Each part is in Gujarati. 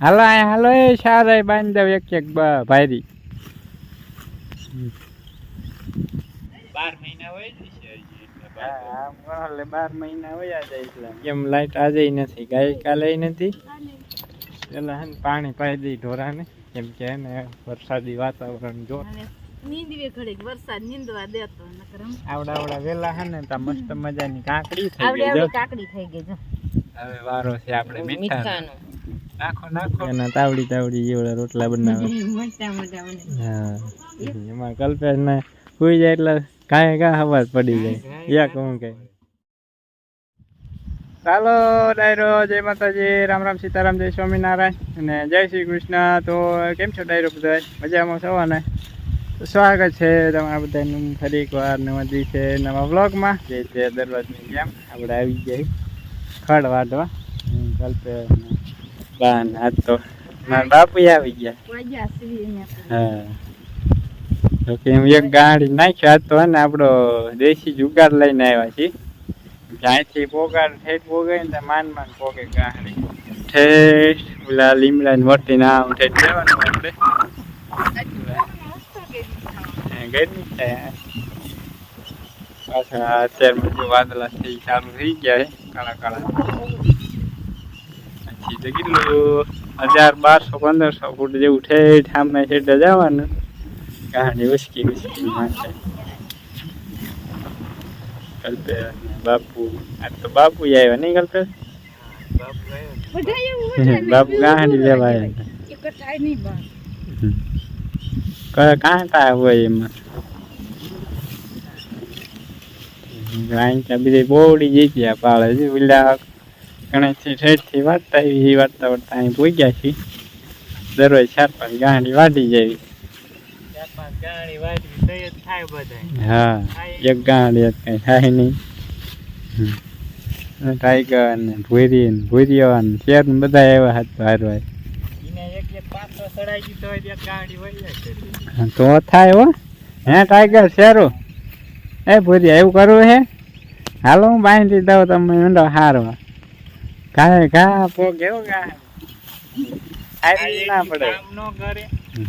હાલો અહીંયા હાલો એ સારા બાંધી દઉં એક એક બ- ભાયરી બાર મહિના હોય એટલે બાર મહિના વયા જાય એટલે. કેમ લાઈટ આજે નથી? ગઈકાલે નથી? પેલા હે પાણી પાઈ દઈ ઢોરાને કેમ કે એને વરસાદી વાતાવરણ જો ઘડીક વરસાદ નીંદવા દેતો આવડા આવડા વેલા હે ને તા મસ્ત મજાની કાકડી થઈ ગઈ જો. કાકડી થઈ ગઈ જો. હવે વારો છે આપણે મીઠા મીઠાનો. એના તાવડી તાવડી જેવડા રોટલા બનાવે. મોટા મોટા મને હા એમાં કલ્પેશ ને સુઈ જાય એટલે કાંઈ કાં હવાજ પડી જાય. યા કહું? કઈ ચાલો ડાયરો જય માતાજી રામ રામ સીતારામ જય સ્વામિનારાયણ અને જય શ્રી કૃષ્ણ. તો કેમ છો ડાયરો બધા મજામાં છો ને સ્વાગત છે તમારા બધાનું ફરી એકવાર નવા દિવસે નવા બ્લોગમાં જે છે દરરોજની જેમ. આપણે આવી જાય ખડ વાઢવા. હું કલ્પેશ ને બા ને આજ તો મારા બાપુ આવી ગયા વાગ્યા સીવી અહીંયા હા તો કે હું એક ગાડી નાખ્યો આજ તો હે ને આપણો દેશી જુગાડ લઈને આવ્યા છીએ જ્યાંથી પોગાડ ઠેઠ પોગાય ને ત્યાં માન માન પોગે ગાડી ઠેઠ ઓલા લીમડા ની વર્તી ના આમ ઠેઠ જવાનું આપણે હે, ગરમી છે પાછા અત્યારમાં જો વાદળા છે ઈ ચાલુ થઈ ગયા છે કાળા કાળા પછી તો કેટલું હજાર બારસો પંદરસો ફૂટ જેવું ઠેઠ સામે છેડે જવાનું. કહાની ઉસકી ઉસકી માથે. કલ્પે બાપુ આ તો બાપુ આવ્યા નહીં કલ્પે બાપુ કહાની લેવા આવ્યા કયા કાં કાંટા હોય એમાં? કાંટા બીજી બોવડી જીત્યા પાળે છે ઓલા ગણેશથી ઠેઠથી વાટતા એવી વાટતા વાટતા અહીં પૂજ્યા છીએ. દરરોજ ચાર પાંચ ગાંડી વાટી જાય. હા એક ગાંડી કઈ થાય નહીં. ટાઈગર ને ભૂરી ને ભૂરીઓ ને શેર ને બધા એવા હાથ હારવા એને એક એક પાછો તો એક ગાડી વહી જાય છે. તો થાય હો. હે ટાઈગર શેરો? એ ભૂરી એવું કરવું હે? હાલો હું બાંધી દઉં તમે ઊંડો હારવા. કાંઈ કા પો કેવું ઘા ના પડે. કામ ન કરે.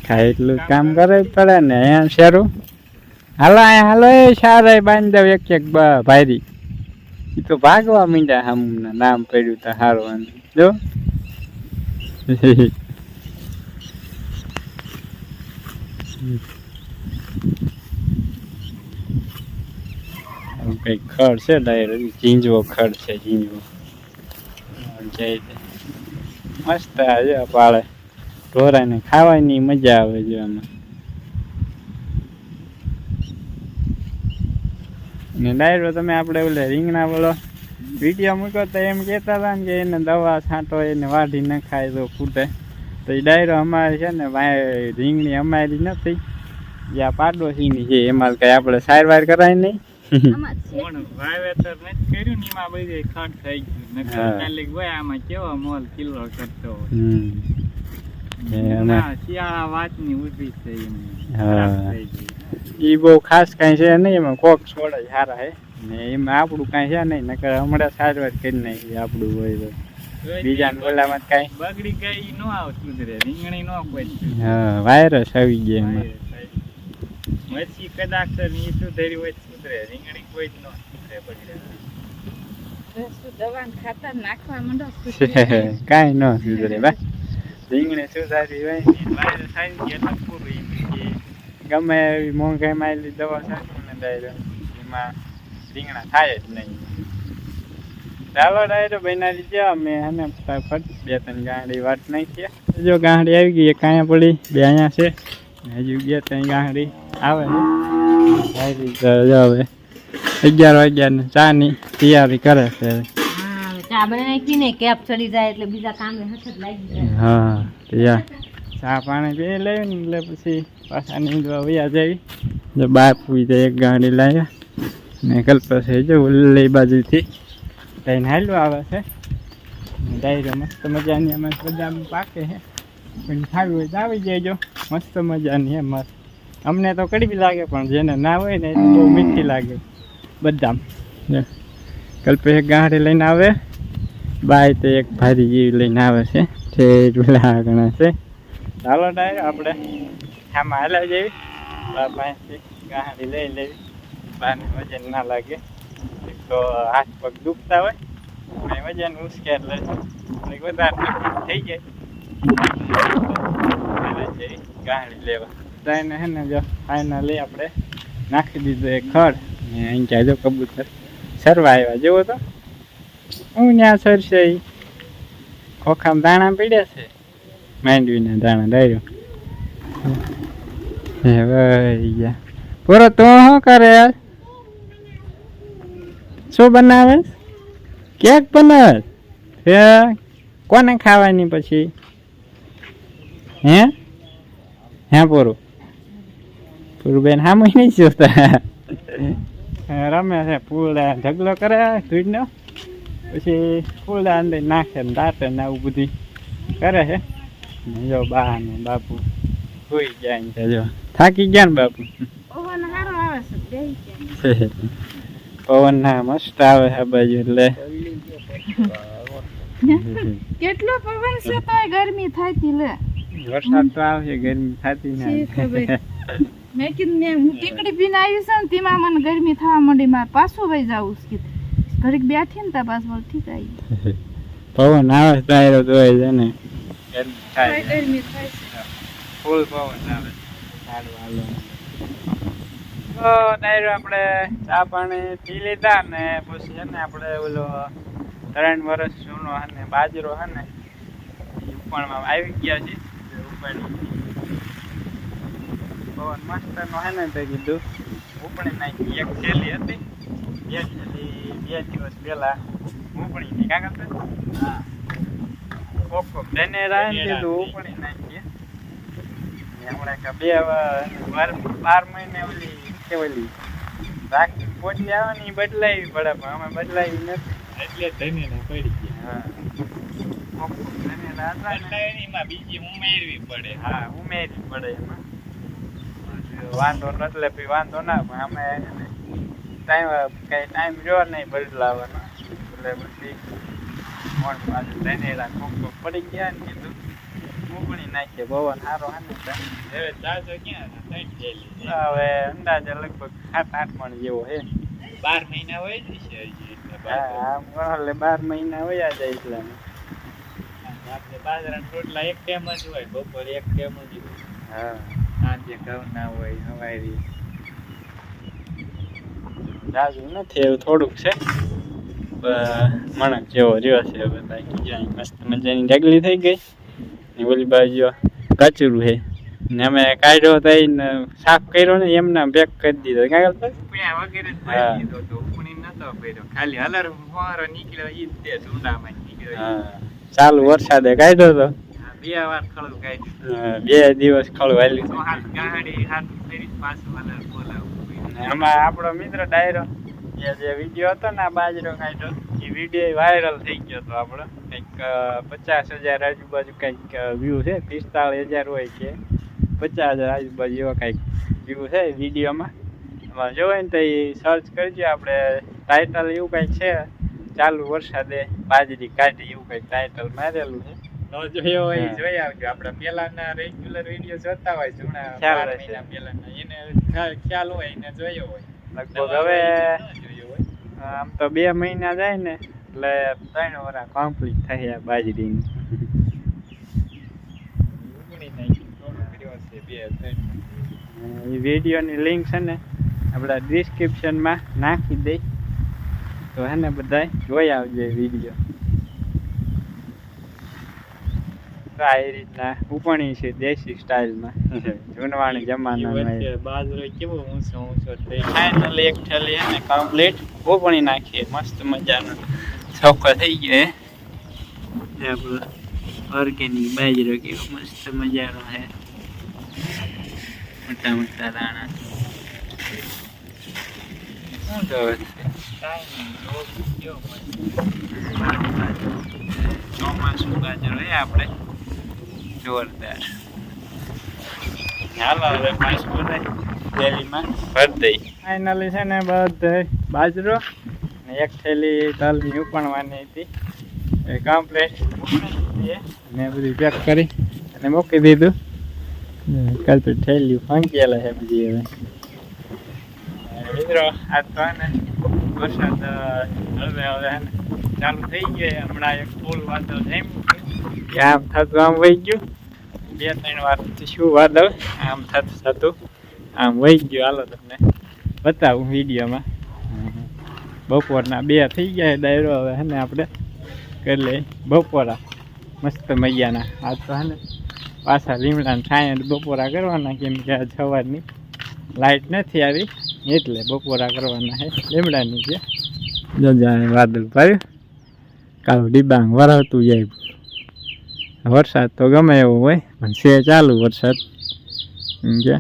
ખાય એટલું કામ કરે. પડે ને અહીંયા શેરું? હાલો અહીંયા હાલો એ સારા બાંધી દઉં એક એક ભાયરી એ તો ભાગવા મીંડા હમ નામ પડ્યું તો હારવાનું જો. કઈ ખડ છે ડાયરેક્ટ ઝીંજવો ખડ છે ઝીંજવો દે મસ્ત આજે પાળે. ઢોરાને ખાવાની મજા આવે છે એમાં ને ડાયરો તમે આપણે ઓલે રીંગણા બોલો વીડિયો મૂક્યો તો એમ કહેતા હતા ને કે એને દવા છાંટો, એને વાઢી ન ખાય તો ફૂટે. તો એ ડાયરો અમારે છે ને રીંગણી અમારી નથી. જે આ પાડોશીની છે, એમાં કંઈ આપણે સારવાર કરાય નહીં. એ બહુ ખાસ કાંઈ છે નહીં એમાં કોક છોડે સારા હે. ને એમાં આપણું કાંઈ છે નહીં નકર હમણાં સારવાર કરી નાખી આપણું હોય તો. બીજા તો બગડી ગઈ નો આવ સુધરે રીંગણી નો કોઈ હા વાયરસ આવી ગયા એમાં. મચ્છી કદાચની સુધરી હોય સુધરે રીંગણી કોઈ જ નો સુધરે બગડે. દવા ખાતર નાખવા માંડો કાંઈ ન સુધરે બા. રીંગણી હોય? ગયા પૂરું ઈ પછી ગમે એવી મોંઘાઈ આવેલી દવા સાચું ને ડાયરો એમાં રીંગણા થાય જ નહીં. ચાલો ડાયરો બનાવી ગયા અમે એને ફટાફટ બે ત્રણ ગાંડી વાટ નાખીએ. જો ગાંડી આવી ગઈ કાંઈ પડી બે અહીંયા છે. હજુ બે ત્રણ ગાંડી આવે છે. હવે અગિયાર વાગ્યા ને ચાની તૈયારી કરે છે. ચા બનાવી ને કેપ ચડી જાય એટલે બીજા કામે લાગી હા ત્યાં ચા પાણી પી લઈએ ને એટલે પછી પાછા નીંદવા વયા જઈ. જો બાપુ જાય એક ગાડી લાવ્યા ને કલ્પસે જો ઓલી બાજુથી લઈને હાલ્યો આવે છે. ડાયરો મસ્ત મજાની એમાં બદામ પાકે છે. પણ ખાવી હોય તો આવી જજો મસ્ત મજાની એમ મસ્ત અમને તો કડવી લાગે પણ જેને ના હોય ને એ બહુ મીઠી લાગે. બધા જો કલ્પે એક ગાડી લઈને આવે. બાય તો એક ભારી જેવી લઈને આવે છે. પેલા ઘણા છે. ચાલો ડાયર આપણે આમાં હાલા જેવી. બા ગાંઠી લઈ લેવી. બાને વજન ના લાગે. એક તો હાથ પગ દુખતા હોય. વજન ઉસકે એટલે વધારે થઈ જાય. ગાંઠી લેવા. તાઈને હે ને જો ફાઇનલી આપણે નાખી દીધું એ ખડ. ને અહીં ક્યાં જો કબૂતર સરવા આવ્યા. જેવો તો. હું ત્યાં સરશે એ ખોખામાં દાણા પીડ્યા છે. માંડવીના દાણા ડાયરો હે ભાઈ ગયા. પૂરો તું શું કરે યાર? શું બનાવે? કેક બનાવે? હે? કોને ખાવાની પછી? હે? હે પૂરું? પૂરું બેન હા નહીં જોતા. રમે છે ફૂલડા ઢગલો કરે ધૂળનો. પછી ફૂલડા અંદર નાખે ને દાંતે ને આવું બધું કરે છે. જો બા ને બાપુ સુઈ જાય ને જો. થાકી ગયા ને બાપુ? પવન ના મસ્ત આવે છે બાજુ એટલે. કેટલો પવન છે તો ગરમી થાતી લે. વરસાદ તો આવશે ગરમી થાતી ના મેં કીધું મેં હું ટીકડી પીને આવી છે ને તેમાં મને ગરમી થવા માંડી મારે પાછું વહી જવું છે કીધું. ઘડીક બેઠી ને ત્યાં પાછું ઠીક આવી પવન આવે તો હોય છે ને. ગરમી થાય ગરમી થાય છે. ફૂલ પવન આવે સારું હાલો તો ડાયરો આપણે ચા પાણી પી લીધા ને પછી છે ને આપણે ઓલો ત્રણ વર્ષ જૂનો હે બાજરો હે ને ઈ આવી ગયા છે એ ઉપાડી પવન મસ્ત નો હે ને તો કીધું. ઉપણી નાખી એક થેલી હતી. બે થેલી બે દિવસ પહેલા ઉપણી ની કાકા હા. કોક કોક તેને રાયન કીધું ઉપણી નાખીએ હમણાં કે બે બાર મહિને ઓલી કે ઓલી રાખી પોચી આવે ને બદલાવી પડે પણ અમે બદલાવી નથી. એટલે ધની ને પડી ગયા. હા. કોક કોક તેને રાતા ને. એમાં બીજી ઉમેરવી પડે. હા ઉમેરવી પડે એમાં. વાંધો ન એટલે પછી વાંધો ના પણ અમે ટાઈમ કઈ ટાઈમ રહ્યો નહીં બદલાવાનો. એટલે પછી મોડ પાછું કોક કોક પડી ગયા ને કીધું મૂકણી નાખીએ પવન સારો હવે ચારસો ક્યાં. હવે અંદાજે લગભગ સાત આઠ મણ જેવો છે. બાર મહિના હોય જ છે હજી એટલે બાર આમ એટલે બાર મહિના વયા જાય એટલે. આપણે બાજરાના રોટલા એક ટાઈમ જ હોય બપોરે એક ટાઈમ જ હોય. હા. સાંજે ઘઉં ના હોય હવારી. જાજુ નથી એવું થોડુંક છે. મણક જેવો રહ્યો છે બાકી ક્યાંય મસ્ત મજાની ઢગલી થઈ ગઈ. ને ઓલી બાજુ કચરું છે. ને અમે કાઢ્યો થઈને સાફ કર્યો ને એમના પેક કરી દીધો. કાંઈ ખબર? ઉપણ્યા વગેરે. ભરી દીધો તો નતો કર્યો ખાલી હલર ફુવારો નીકળ્યો ઈ તે ઝુંડામાં નીકળ્યો. ચાલુ વરસાદે કાઢ્યો તો. બે વાર ખળું કાઢ્યું બે દિવસ ખળું હાલ્યું હાથ ગાડી હાથ ફેરી પાછું બોલાવું. એમાં આપણો મિત્ર ડાયરો જે જે વીડિયો હતો ને બાજરો કાઢ્યો એ વીડિયો વાયરલ થઈ ગયો હતો આપણો. કંઈક પચાસ હજાર આજુબાજુ કંઈક વ્યૂ છે પિસ્તાળીસ હજાર હોય કે પચાસ હજાર આજુબાજુ એવા કંઈક વ્યૂ છે વિડીયોમાં. એમાં જોવે ને તો એ સર્ચ કરજો આપણે ટાઇટલ એવું કંઈક છે ચાલુ વરસાદે બાજરી કાઢી એવું કંઈક ટાઇટલ મારેલું છે. જોયો હોય જોઈ આવજો. આપડા પેલાના રેગ્યુલર વીડિયો જોતા હોય જૂના બાર મહિના પહેલાના. એને ખ્યાલ- હોય એને જોયો હોય. લગભગ હવે આમ તો બે મહિના જાય ને એટલે ત્રણ વર્ષ કમ્પ્લીટ થઈ બાજરી બાજરીની એ વિડીયોની લિંક છે ને આપણા ડિસ્ક્રિપ્શનમાં નાખી દઈ. તો હે ને બધાય જોઈ આવજો વીડિયો તો આ રીતના ઉપણી છે દેશી સ્ટાઇલમાં જૂનવાણી જમાનામાં બાજરો કેવો ઊંચો ઊંચો થઈ. ફાઇનલી એક થેલી હે ને કમ્પ્લીટ ઉપણી નાખીએ મસ્ત મજાનો. ચોખ્ખો થઈ ગયો હે. ઓર્ગેનિક બાજરો કેવો મસ્ત મજાનો હે. મોટા મોટા દાણા શું જોવે છે. ચોમાસું ગાજર હોય આપણે. જોરદાર. હાલો હવે પાંચ બધાય થેલીમાં. ભરી દઈ ફાઇનલી છે ને બધે. બાજરો ને એક થેલી તલની ઉપણવાની હતી. એ કમ્પ્લેટ ને બધું પેક કરી અને મૂકી દીધું. કાલ તો થયેલું ફંકેલા છે બીજી હવે. મિત્રો આજ તો ને વરસાદ હવે હવે ચાલુ થઈ ગયો હમણાં એક ફૂલ વાદળ જેમ આમ થતું આમ વહી ગયું. બે ત્રણ વાર શું વાદળ આમ થતું થતું. આમ વહી ગયું. હાલો તમને બતાવું વિડીયોમાં. બપોરના બે થઈ ગયા ડાયરો હવે, હે ને આપણે? કરી લઈએ. બપોરા. મસ્ત મૈયાના આજ તો, હે ને, પાછા લીમડાને છાંય બપોરા કરવાના, કેમ કે આજ સવારની લાઇટ નથી આવી. એટલે બપોરા કરવાના છે. લીમડાની છે. જો જાણે વાદળ પાડ્યું. કાલ ડિબાંગ વરાવતું જાય. વરસાદ તો ગમે એવો હોય પણ છે ચાલુ વરસાદ. કે.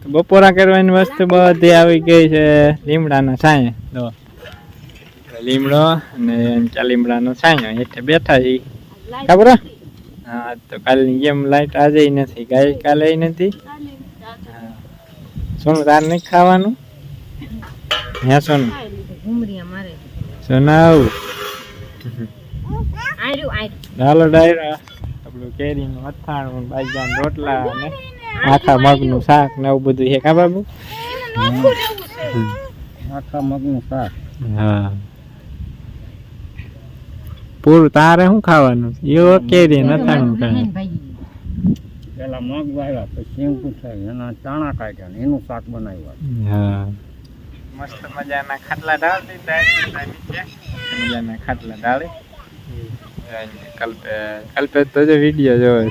તો બપોરા કરવાની વસ્તુ બધી આવી ગઈ છે લીમડાના છાંયે. તો લીમડો અને ચા લીમડાનો છાંયો એટલે બેઠા છીએ ખબર? હા તો કાલની જેમ લાઈટ આજે નથી ગાય કાલે નથી. હા. સોનું તાર નહીં ખાવાનું? હે સોનું? મારે સોનાવ ચાલો ડાયરા. આપણું કેરીનું અથાણું બાજરાના રોટલા ને આખા મગનું શાક ને એવું બધું છે. કા બાબુ? આખા મગનું શાક. હા. પૂરું તારે શું ખાવાનું? એવો કેરી ને અથાણું ખાય પેલા મગ વાવ્યા પછી સિંગ થાય એના ચાણા કાઢ્યા ને એનું શાક બનાવ્યું. હા. મસ્ત મજાના ખાટલા ડાળ દીધા મજાના ખાટલા ડાળી કલ્પે કલ્પે તો જો વીડિયો જોવે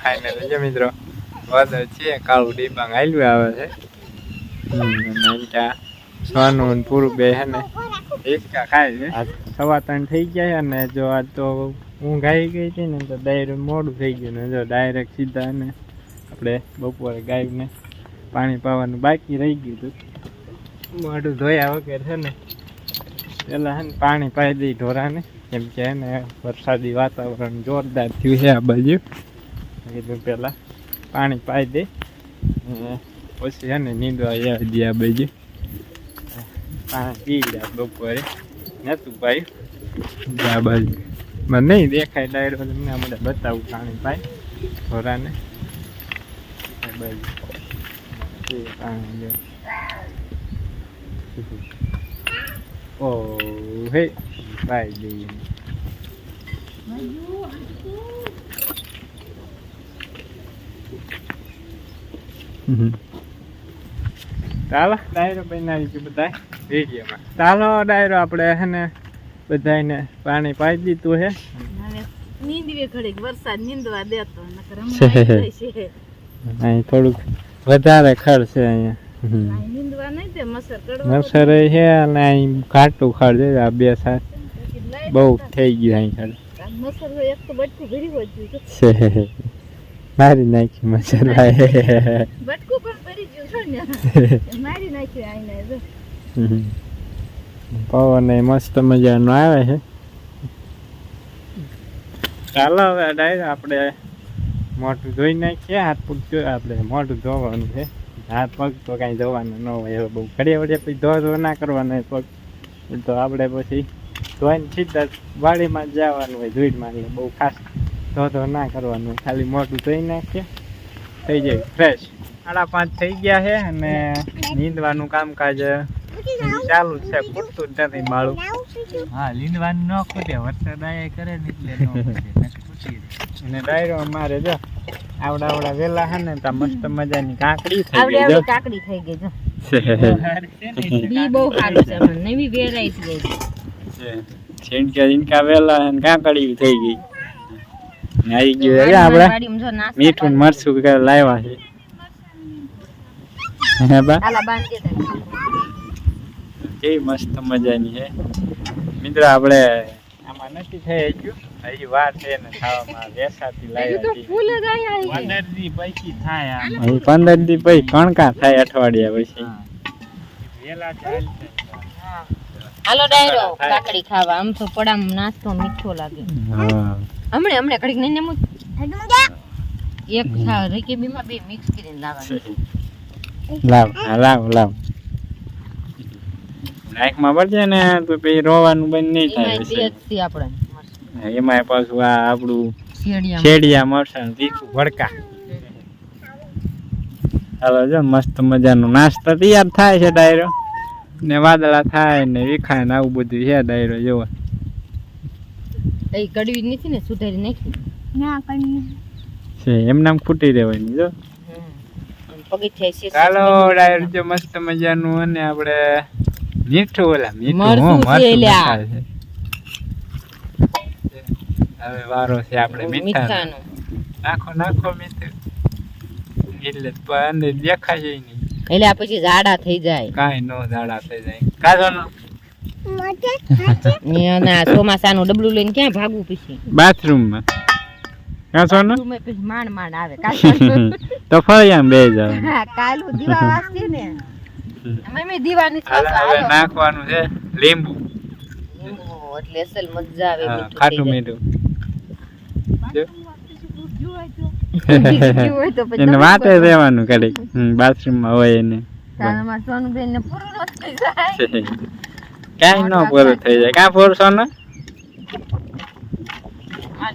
ફાઇનલ જો મિત્રો વાદળ છે કાળું ડીબાંગ આલ્યું આવે છે સોનું પૂરું બે હે ને હિંચકા ખાય છે સવા ત્રણ થઈ ગયા અને જો આજ તો ઊંઘ આવી ગઈ હતી ને તો ડાયરેક્ટ મોડું થઈ ગયું ને જો ડાયરેક્ટ સીધા ને આપણે બપોરે ગાયને પાણી પાવાનું બાકી રહી ગયું હતું. મોઢું ધોયા વગર છે ને, પેલા છે ને પાણી પાઈ દઈ ઢોરાને, કેમ કે હે ને વરસાદી વાતાવરણ જોરદાર થયું છે આ બાજુ. કીધું પેલા પાણી પાઈ દે પછી છે ને નીંદવા આવી દે આ બાજુ. પાણી પી ગયા બપોરે. નતું પાયું? આ બાજુ. મને નહીં દેખાય ડાયરો, તમને મને બતાવું પાણી પાય ઢોરાને. આ બાજુ. પાણી Oh, hey, bye, Dean. ચાલો ડાયરો બનાવી ગયું બધા વિડીયોમાં ચાલો ડાયરો આપણે હે ને બધાને પાણી પાઈ દીધું હે હવે નીંદવે ઘડીક વરસાદ નીંદવા દેતો નકર છે. હમણાં આવી જશે. અહીં થોડુંક વધારે ખડ છે અહીંયા મસર નર્સરી છે અને અહીં ઘાટું ખડ છે આ બે સાત બહુ થઈ ગયું અહીં ખાલી મસર મારી નાખી મચરભાઈ બટકું પણ ભરી ગયું છે મારી નાખ્યું આઈને પવન એ મસ્ત મજાનો આવે છે. ચાલો હવે ડાયર આપણે મોઢું ધોઈ નાખીએ હાથ પૂછ્યું આપણે મોઢું ધોવાનું છે. હાથ પગ તો કાંઈ ધોવાનું ન હોય હવે બહુ. ઘડે વડે પછી ધો ધો ના કરવાનો હોય પગ. તો આપણે પછી ધોઈને સીધા વાડીમાં જવાનું હોય ધોઈ એટલે બહુ ખાસ ધો ધો ના કરવાનું ખાલી મોઢું ધોઈ નાખીએ થઈ જાય. ફ્રેશ સાડા પાંચ થઈ ગયા છે અને નીંદવાનું કામકાજ ચાલુ છે. ખૂટતું જ નથી માળું. હા લીંદવાનું ન ખૂટે. વરસાદ આયા કરે ને એટલે. અને ડાયરો અમારે જો આવડા આવડા વેલા હે ને તા મસ્ત મજાની કાકડી થઈ ગઈ આવડે કાકડી થઈ ગઈ જો. છે બી બહુ સારું છે પણ નવી વેરાયટી છીણકા ઇનકા વેલા હે ને કાકડી થઈ ગઈ. આવી ગયું છે આપણે મીઠું મરચું લાવ્યા છે. હે બા? આલા બાંધી દે કેવી મસ્ત મજાની છે મિત્ર આપણે આમાં નથી થઈ હજુ હજી વાર છે ને ખાવામાં. વેસાતી હજુ તો ફૂલ જ આયા છે પંદર દી પૈકી થાય આમ. દી પછી કણકા થાય અઠવાડિયા પછી. વેલા ચાલશે. હાલો ડાયરો કાકડી ખાવા. આમ તો પડામ નાસ્તો મીઠો લાગે. હા. હમણે હમણે એક થા રેકેબી માં બે મિક્સ કરીને લાવવાનું. લાવ લાવ લાવ. લાવમાં પડશે ને તો પછી રોવાનું બંધ નહીં થાય આપણે. એમાંય પાછું આ આપણું શેડિયા મરસાણ તીખું ભડકા. હાલો જો મસ્ત મજાનો નાસ્તો તૈયાર થાય છે ડાયરો. ને વાદળા થાય ને વિખાય ને આવું બધું છે ડાયરો જોવા. એ કડવી નથી ને સુધારી નાખી. ના કડવી છે એમ નામ ખૂટી રહેવાની જો. ચાલો ડાયરો જો મસ્ત મજાનું અને આપણે મીઠું ઓલા મીઠું મરચું છે લ્યા. છે. હવે વારો છે આપણે મીઠાનો. નાખો નાખો મીઠું. એટલે પણ દેખાય નહીં. એટલે આ પછી જાડા થઈ જાય. કાઈ નો ઝાડા થઈ જાય. કાઢો ના. ચોમાસાનું ડબલું લઈને ક્યાં ભાગવું પછી? બાથરૂમમાં. માંડ માંડ આવે. તો ફળિયામાં બે જાવ કાલુ દીવા વાગતી ને. મમ્મી દીવાની હવે નાખવાનું છે લીંબુ. એટલે અસલ મજા આવે ખાટું મીઠું. તો પછી એને તમે રહેવાનું કડીક બાથરૂમમાં હોય એને. ને પૂરું થઈ જાય. કાંઈ ન પૂરું થઈ જાય. કાં પૂરું સોનું?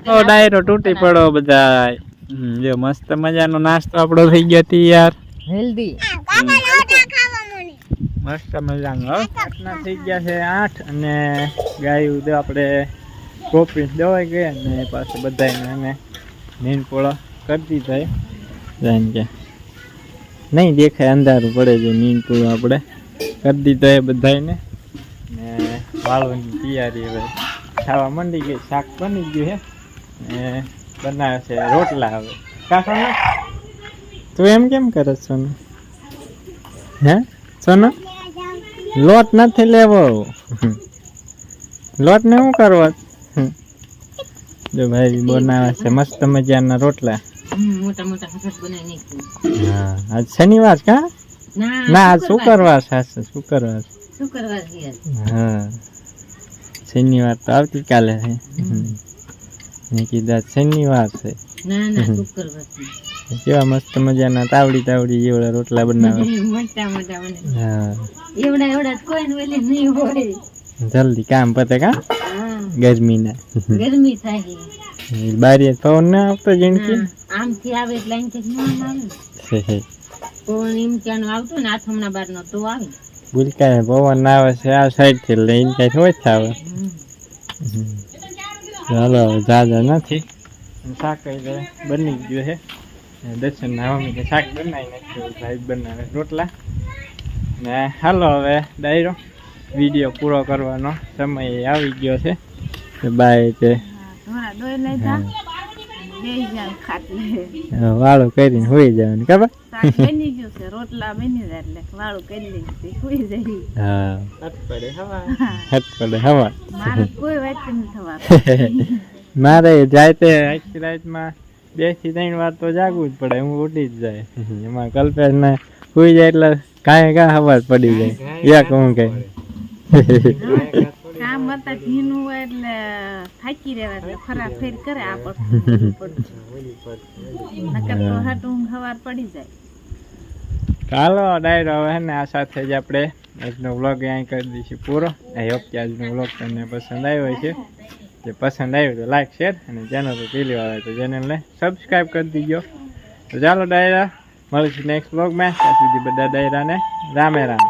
તો ડાયરો તૂટી પડો બધા જો મસ્ત મજાનો નાસ્તો આપણો થઈ ગયો તૈયાર. હેલ્ધી. મસ્ત મજાનો. થઈ ગયા છે આઠ અને ગાયું તો આપણે કોપી. દવાઈ ગયા ને પાછા બધાને અમે નીંદ પોળો કરી દીધા. જાણ કે નહીં દેખાય અંધારું પડે છે નીન પૂળો આપણે. કરી દીધો એ બધાને ને વાળવાની તૈયારી હવે ખાવા માંડી ગઈ શાક બની ગયું હે. ને બનાવે છે રોટલા હવે. કાકા તું એમ કેમ કરે સોનું? હે? સોનું? લોટ નથી લેવો. લોટ ને શું કરવો? જો ભાઈ બનાવે છે. મસ્ત મજાના રોટલા. મોટા મોટા હસત બનાવી નાખ્યું. હા. આજ શનિવાર કા ના આજ શુક્રવાર. સાસુ શુક્રવાર. શુક્રવાર કરવા હા. શનિવાર તો આવતીકાલે છે. મેં કીધા શનિવાર છે. ના ના શુક્રવાર છે. કેવા મસ્ત મજાના તાવડી તાવડી જેવડા રોટલા બનાવે. મોટા મોટા બને હા. એવડા એવડા કોઈ નહીં હોય. જલ્દી કામ પતે કા? ગરમી ગરમીના. ગરમી થાય. બારી પવન ના આવતો જણકી આમ થી આવે એટલે અહીંથી ન આવે. પવન એમ ત્યાંનો આવતો ને આથમણા બાર નો તો આવે. બુલકાય પવન ના આવે છે આ સાઈડથી લઈને કઈ થાય. આવે. ચાલો જાજા નથી. શાક બની ગયું છે. ને દર્શન ના મમ્મી શાક બનાવી નાખ્યું ભાઈ બનાવે રોટલા. ને હાલો હવે ડાયરો. વીડિયો પૂરો કરવાનો સમય આવી ગયો છે. તો બાય તે. વાળું કરીને હોઈ જવાનું ખબર? શાક બની ગયું છે રોટલા બની જાય એટલે વાળું કરી લઈ સુઈ જાય. હા. હટ પડે હવા. હટ પડે હવા. મારે કોઈ વાત નથી થવા. મારે જાય તે આખી રાતમાં બેથી ત્રણ વાર તો જાગવું જ પડે હું ઉઠી જ જાય. એમાં કલ્પેશ ને સુઈ જાય એટલે કાંઈ કાં ખબર પડી જાય. એક હું કે કામ હતા હોય એટલે થાકી રહેવા એટલે ખરાબ ફેર કરે આ નકર તો હાટું હવાર પડી જાય. ચાલો ડાયરો હવે ને આ સાથે જ આપણે આજનો વ્લોગ અહીં કરી દઈશું પૂરો. આઈ હોપ કે આજનો વ્લોગ તમને પસંદ આવ્યો છે જે પસંદ આવ્યો તો લાઈક શેર અને ચેનલ પર પેલી વાર તો ચેનલને સબસ્ક્રાઈબ કરી દીજો. તો ચાલો ડાયરા મળીશું નેક્સ્ટ વ્લોગમાં. ત્યાં સુધી બધા ડાયરાને રામે રામ.